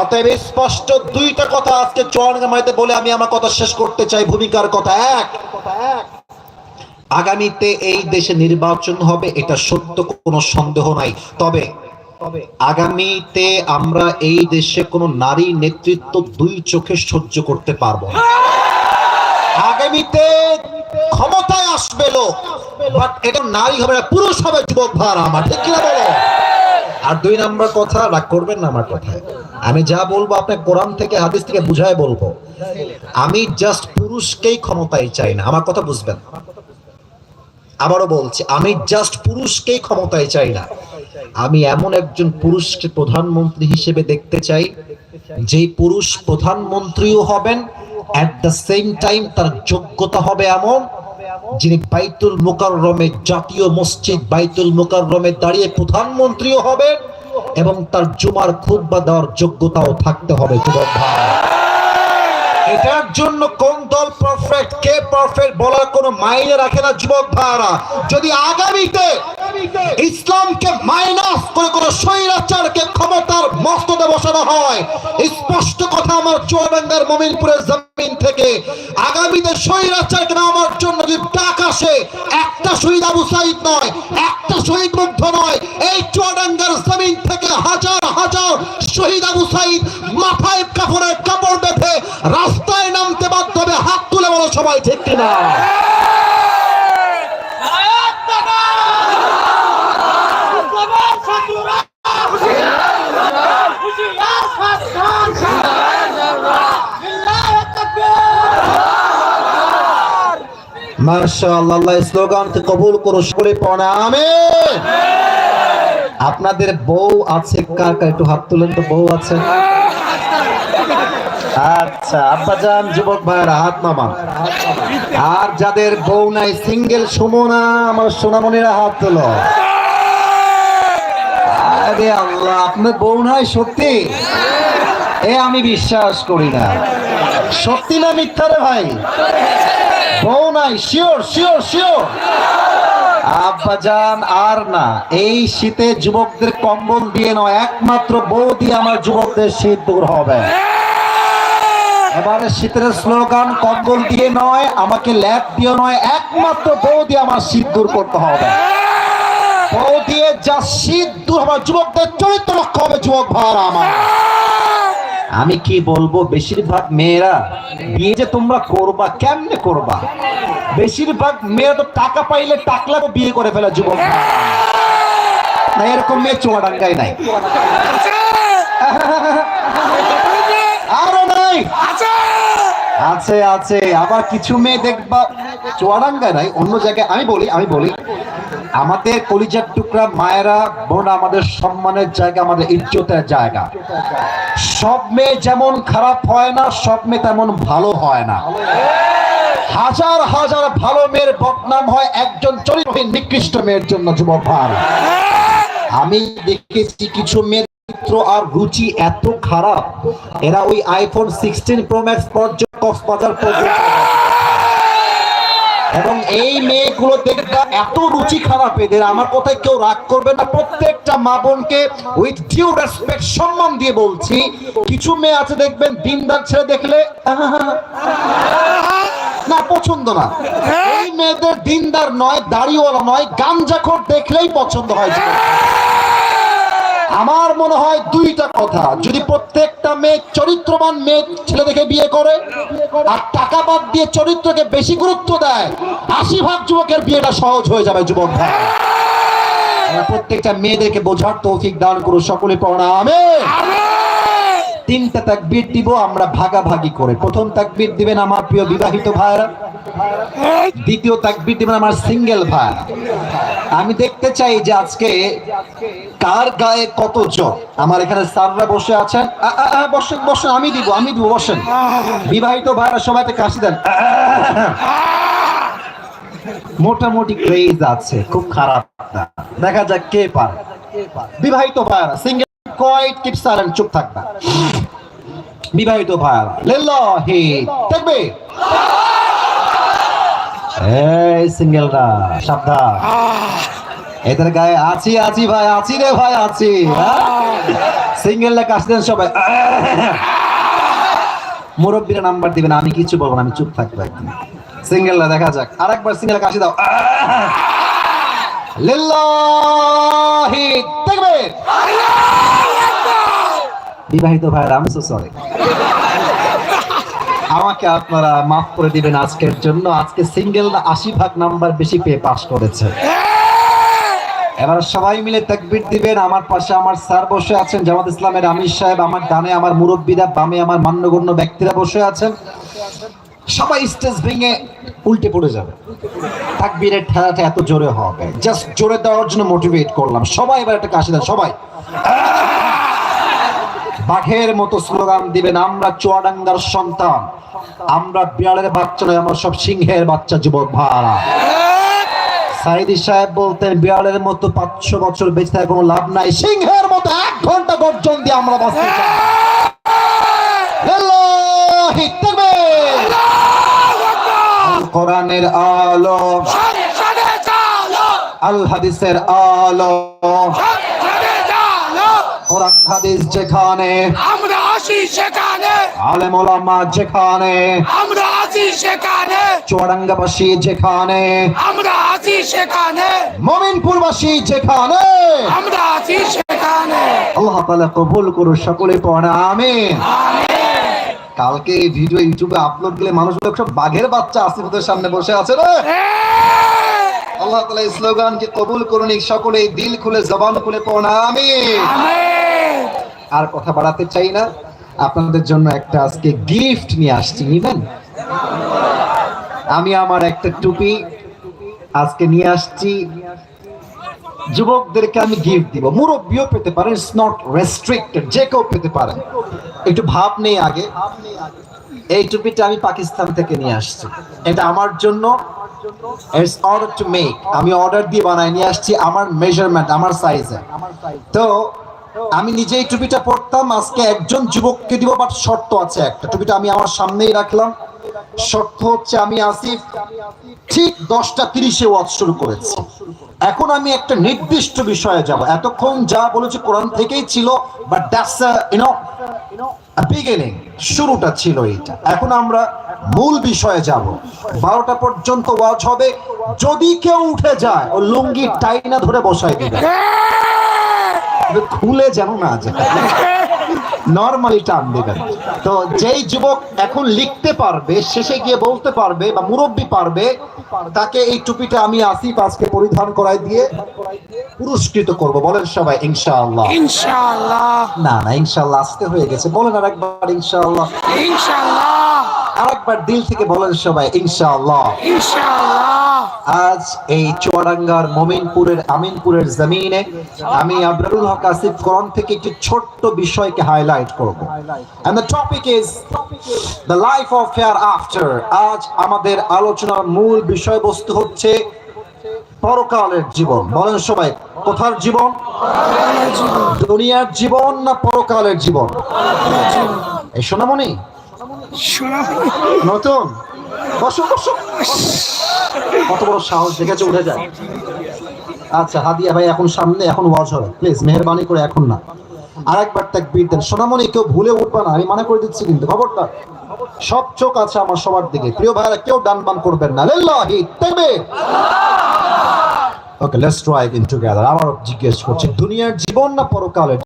অতএব স্পষ্ট দুইটা কথা আজকে চুয়াডাঙ্গা মাইতে বলে আমি আমার কথা শেষ করতে চাই। ভূমিকার কথা এক। আগামীতে এই দেশে নির্বাচন হবে, এটা সত্য, কোনো সন্দেহ নাই। তবে আগামীতে আমরা এই দেশে কোনো নারী নেতৃত্ব দুই চোখে সহ্য করতে পারব আগামীতে ক্ষমতায় আসবে লোক এটা নারী হবে পুরুষ হবে যুবক ভাড়া আমার, ঠিক কিনা বলো? আর দুই নাম্বার কথা, রাগ করবেন না আমার কথায়। আমি যা বলব আপনি কোরআন থেকে, হাদিস থেকে বুঝায় বলব। আমি জাস্ট পুরুষকেই ক্ষমতায় চাই না। আমার কথা বুঝবেন? আবারও বলছি, আমি জাস্ট পুরুষকেই ক্ষমতায় চাই না। আমি এমন একজন পুরুষকে প্রধানমন্ত্রী হিসেবে দেখতে চাই, যেই পুরুষ প্রধানমন্ত্রীও হবেন অ্যাট দ্য সেম টাইম তার যোগ্যতা হবে এমন যিনি বাইতুল মোকাররমে জাতীয় মসজিদ বাইতুল মোকাররমে দাঁড়িয়ে প্রধানমন্ত্রীও হবেন এবং তার জুমার খুতবা দেওয়ার যোগ্যতাও থাকতে হবে, যুবক ভাই। এটার জন্য কোন দল পারফেক্ট কে পারফেক্ট বলার কোনো মাইনে রাখে না, যুবক ভাইরা। যদি আগামীতে ইসলামকে মাইনাস করে কোনো স্বৈরাচারকে ক্ষমতার মস্তদে বসানো হয়। স্পষ্ট কথা আমার চুয়াডাঙ্গার মমিনপুরের জমিন থেকে। আগামীতে স্বৈরাচারকে নামার জন্য যদি ডাক আসে, একটা শহীদ আবু সাইদ নয়, একটা শহীদ মুগ্ধ নয়, এই চুয়াডাঙ্গার জমিন থেকে হাজার হাজার শহীদ আবু সাইদ মাথায় কাপড়ের কাপড় বেঁধে রাস্তায় নামতে বাধ্য হবে, হাত তুলে বলো সবাই ঠিক কিনা? আল্লাহ স্লোগানকে কবুল করো সকলে আমিন। আপনাদের বউ আছে, কার কার একটু হাত তুলেন তো, বউ আছে। আচ্ছা আব্বাজান, যুবক ভাইরা হাত নামান। আর যাদের বউ নাই, সিঙ্গেল সুমনা, আমার সোনামণিরা হাত তোলো। আরে আল্লাহ আপনার বউ নাই, সত্যি? এ আমি বিশ্বাস করি না। সত্যি না মিথ্যা রে ভাই? বউ নাই শিওর শিওর শিওর আব্বাজান আর না, এই শীতে যুবকদের কম্বল দিয়ে নয়, একমাত্র বউ দিয়ে আমার যুবকদের শীত দূর হবে। এবারে শীতের স্লোগান, কম্বল দিয়ে নয়, আমাকে ল্যাপ দিয়ে নয়, একমাত্র বউ দিয়ে আমার শীত দূর করতে হবে। বউ দিয়ে যা শীত দূর হবে, যুবকদের চরিত্র রক্ষা হবে, যুবক ভাড়া আমার। আমি কি বলব? বেশিরভাগ মেয়েরা বিয়ে যে তোমরা করবা, কেমনে করবা? বেশিরভাগ মেয়েরা তো টাকা পাইলে টাকলাকে বিয়ে করে ফেলা যুবক। না, এরকম মেয়ে চুয়াডাঙ্গায় নাই। আরও নাই। আছে আছে। আবার কিছু মেয়ে দেখবা, চুয়াডাঙ্গায় নাই। অন্য জায়গায় আমি বলি আমি বলি। আমাদের কলিজার টুকরা মায়েরা বোন আমাদের সম্মানের জায়গা, আমাদের ইজ্জতের জায়গা। সব মেয়ে যেমন খারাপ হয় না, সব মেয়ে তেমন ভালো হয় না। হাজার হাজার ভালো মেয়ের বদনাম হয় একজন চরিত্রহীন, নিকৃষ্ট মেয়ের জন্য, যুবক আমি দেখেছি কিছু মেয়ের চরিত্র আর রুচি এত খারাপ। এরা ওই আইফোন সিক্সটিন প্রো ম্যাক্স পর্যন্ত কক্সবাজার পর্যন্ত এবং এই মেয়েগুলো দেখবা এত রুচি খারাপ এদের, আমার কথায় কেউ রাগ করবে না। প্রত্যেকটা মা বোনকে উইথ ডিউ রেসপেক্ট সম্মান দিয়ে বলছি, কিছু মেয়ে আছে দেখবেন দিনদার ছেলে দেখলে, না, পছন্দ না। এই মেয়েদের দিনদার নয়, দাড়িওয়ালা নয়, গাঞ্জাখোর দেখলেই পছন্দ হয়। আমার মনে হয় দুইটা কথা। যদি প্রত্যেকটা মেয়ে চরিত্রবান মেয়ে ছেলে দেখে বিয়ে করে আর টাকা বাদ দিয়ে চরিত্রকে বেশি গুরুত্ব দেয় আশি ভাগ যুবকের বিয়েটা সহজ হয়ে যাবে যুবক ভাই। প্রত্যেকটা মেয়েদেরকে বোঝার তৌফিক দান করো সকলে পড়া আমি তিনটা তাকবীর দিব, আমরা ভাগাভাগি করে। প্রথম তাকবীর দিবেন আমার প্রিয় বিবাহিত ভাইরা দ্বিতীয় তাকবীর দিবেন আমার সিঙ্গেল ভাই। আমি দেখতে চাই যে আজকে কার গায়ে কত জোর। আমার এখানে স্যাররা বসে আছেন। বসেন বসেন, আমি দিব আমি দিব, বসেন। বিবাহিত ভাইরা, সবাই কাশি দেন। মোটামুটি ক্রেজ আছে, খুব খারাপ দেখা যাক কে পারে। বিবাহিত ভাইরা সিঙ্গেল কিপ সাইলেন্ট চুপ থাকবা। বিবাহিত ভাইরা লিল্লাহি। এই সিঙ্গেলরা, সাবধান। এদের গায়ে আছি আছি ভাই, আছি রে ভাই, আছি। হ্যাঁ? সবাই। মুরব্বীরা নাম্বার দিবেন, আমি কিছু বলব না, আমি চুপ থাকব একদম। সিঙ্গেলটা দেখা যাক। আরেকবার সিঙ্গেল কাশি দাও। লিল্লাহি। বিবাহিত ভাইরা আমি সো সরি আমাকে আপনারা মাফ করে দিবেন আজকের জন্য। আজকে সিঙ্গেল আশি ভাগ নাম্বার বেশি পেয়ে পাস করেছে। এবার সবাই মিলে তাকবির দিবেন। আমার পাশে আমার স্যার বসে আছেন, জামাত ইসলামের আমির সাহেব, আমার ডানে আমার মুরব্বীরা, বামে আমার মান্যগণ্য ব্যক্তিরা বসে আছেন। সবাই স্টেজ ভেঙে উল্টে পড়ে যাবে। তাকবীরের ঠেলাটা এত জোরে হবে। জাস্ট জোরে দেওয়ার জন্য মোটিভেট করলাম। সবাই এবার একটা কাশি দেন সবাই। বাঘের মতো স্লোগান দিবেন আমরা চুয়াডাঙ্গার সন্তান। আমরা বিড়ালের বাচ্চা নয় আমরা সব সিংহের বাচ্চা যুবক ভাড়া সাইদি সাহেব বলতেন বিড়ালের মতো পাঁচশো বছর বেঁচে থাকার কোনো লাভ নাই। সিংহের মতো এক ঘণ্টা গর্জন দিয়ে আমরা বাঁচতে চাই। কোরআনের আলো। আল হাদিসের আলো। কোরআন হাদিস যেখানে আমরা আসি সেখানে। আলেম ওলামা যেখানে আমরা আসি সেখানে। চুয়াডাঙ্গাবাসী যেখানে আমরা আসি সেখানে। মমিনপুরবাসী যেখানে। আমরা আসি সেখানে। আল্লাহ তাআলা কবুল করুন সকলে পড়া আমিন। কালকে এই ভিডিও ইউটিউবে আপলোড দিলে মানুষগুলো সব বাঘের বাচ্চা আসিফদের সামনে বসে আছে রে। আল্লাহ তাআলা এই স্লোগানকে কবুল করুন এই সকলে দিল খুলে জবান খুলে পড়া আমিন! আর কথা বাড়াতে চাই না আপনাদের জন্য একটা আজকে গিফট নিয়ে আসছি নিবেন আমি আমার একটা টুপি আজকে নিয়ে আসছি যুবকদেরকে আমি গিফট দিব। মুরব্বীও পেতে পারেন ইটস নট রেস্ট্রিক্টেড যে কেউ পেতে পারেন। একটু ভাব নেই আগে। এই টুপিটা আমি পাকিস্তান থেকে নিয়ে আসছি। এটা আমার জন্য আমি অর্ডার দিয়ে বানাই নিয়ে আসছি, আমার মেজারমেন্ট আমার সাইজে তো, আমি নিজে এই টুপিটা পরতাম, আজকে একজন যুবককে দিব বাট শর্ত আছে একটা। টুপিটা আমি আমার সামনেই রাখলাম। শর্ত হচ্ছে আমি আসিফ ঠিক দশটা তিরিশে ওয়াজ শুরু করেছি। এখন আমি একটা নির্দিষ্ট বিষয়ে যাব। এতক্ষণ যা বলেছি কোরআন থেকেই ছিল বাট দ্যাটস ইউনো বিগিনিং শুরুটা ছিল এটা এখন আমরা মূল বিষয়ে যাব। বারোটা পর্যন্ত ওয়াজ হবে। যদি কেউ উঠে যায় ও লুঙ্গি টাইনা ধরে বসাই দিবে। খুলে যেন না যায়। নর্মালি টান দেবেন তো যেই যুবক এখন লিখতে পারবে শেষে গিয়ে বলতে পারবে বা মুরব্বী পারবে তাকে এই টুপিটা আমি আসিফ আজকে পরিধান করাই দিয়ে পুরস্কৃত করব। বলেন সবাই ইনশাআল্লাহ। ইনশাআল্লাহ। না না ইনশাআল্লাহ আসতে হয়ে গেছে। বলেন আরেকবার ইনশাআল্লাহ। ইনশাআল্লাহ। আর একবার দিল থেকে বলেন সবাই ইনশাআল্লাহ। ইনশাআল্লাহ। আজ এই চুয়াডাঙ্গার মমিনপুরের আমিনপুরের জমিনে আমি আবরুল হক আসিফ কোরআন থেকে একটি ছোট্ট বিষয়কে হাইলাইট করব। And the topic is the life of fair after আজ আমাদের আলোচনার মূল বিষয়বস্তু হচ্ছে পরকালের জীবন। বলেন সবাই কোথার জীবন? দুনিয়ার জীবন না পরকালের জীবন? এই সোনামণি। নতুন? কত বড় সাহস, দেখেছে, উঠে যায়। আচ্ছা হাদিয়া ভাই, এখন সামনে, এখন ওয়াজ হবে। প্লিজ মেহরবানি করে এখন না। আরেকবার দেন। সোনামণি, কেউ ভুলে উঠবে না। আমি মানা করে দিচ্ছি কিন্তু খবরটা সব চোখ আছে আমার সবার দিকে। প্রিয় ভাইরা কেউ ডান বাম করবেন না। লিল্লাহি okay let's try in together আবার জিজ্ঞেস করছি, দুনিয়ার জীবন না পরকালের